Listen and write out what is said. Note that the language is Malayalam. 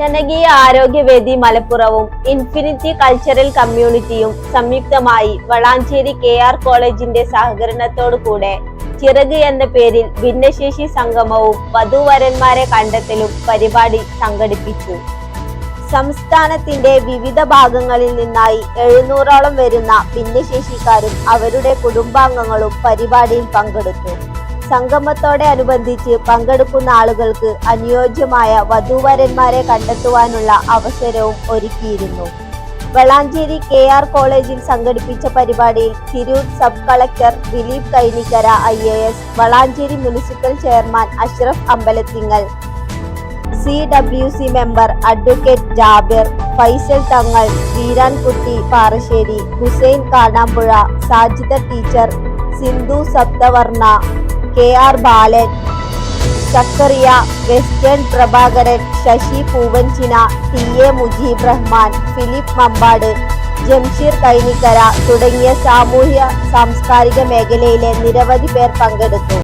ജനകീയ ആരോഗ്യവേദി മലപ്പുറവും ഇൻഫിനിറ്റി കൾച്ചറൽ കമ്മ്യൂണിറ്റിയും സംയുക്തമായി വളാഞ്ചേരി കെ ആർ കോളേജിന്റെ സഹകരണത്തോടു കൂടെ ചിറക് എന്ന പേരിൽ ഭിന്നശേഷി സംഗമവും വധുവരന്മാരെ കണ്ടെത്തലും പരിപാടി സംഘടിപ്പിച്ചു. സംസ്ഥാനത്തിന്റെ വിവിധ ഭാഗങ്ങളിൽ നിന്നായി എഴുന്നൂറോളം വരുന്ന ഭിന്നശേഷിക്കാരും അവരുടെ കുടുംബാംഗങ്ങളും പരിപാടിയിൽ പങ്കെടുത്തു. സംഗമത്തോടെ അനുബന്ധിച്ച് പങ്കെടുക്കുന്ന ആളുകൾക്ക് അനുയോജ്യമായ വധൂവരന്മാരെ കണ്ടെത്തുവാനുള്ള അവസരവും ഒരുക്കിയിരുന്നു. വളാഞ്ചേരി കെ ആർ കോളേജിൽ സംഘടിപ്പിച്ച പരിപാടിയിൽ Tirur sub collector Dileep Kainikkara I A S Valanchery municipal chairman Ashraf Ambalathingal C W C member advocate Jabir Faisal Thangal Veerankutty Parassery Hussain Kanambuzha Sajida teacher Sindhu Sapthavarna K R Balan Zakariya western Prabhakaran Sasi Poovanchina T A Mujeeb Rahman Philip Mambad Jamsheer Kainikkara തുടങ്ങിയ സാമൂഹ്യ സാംസ്കാരിക മേഖലയിലെ നിരവധി പേർ പങ്കെടുത്തു.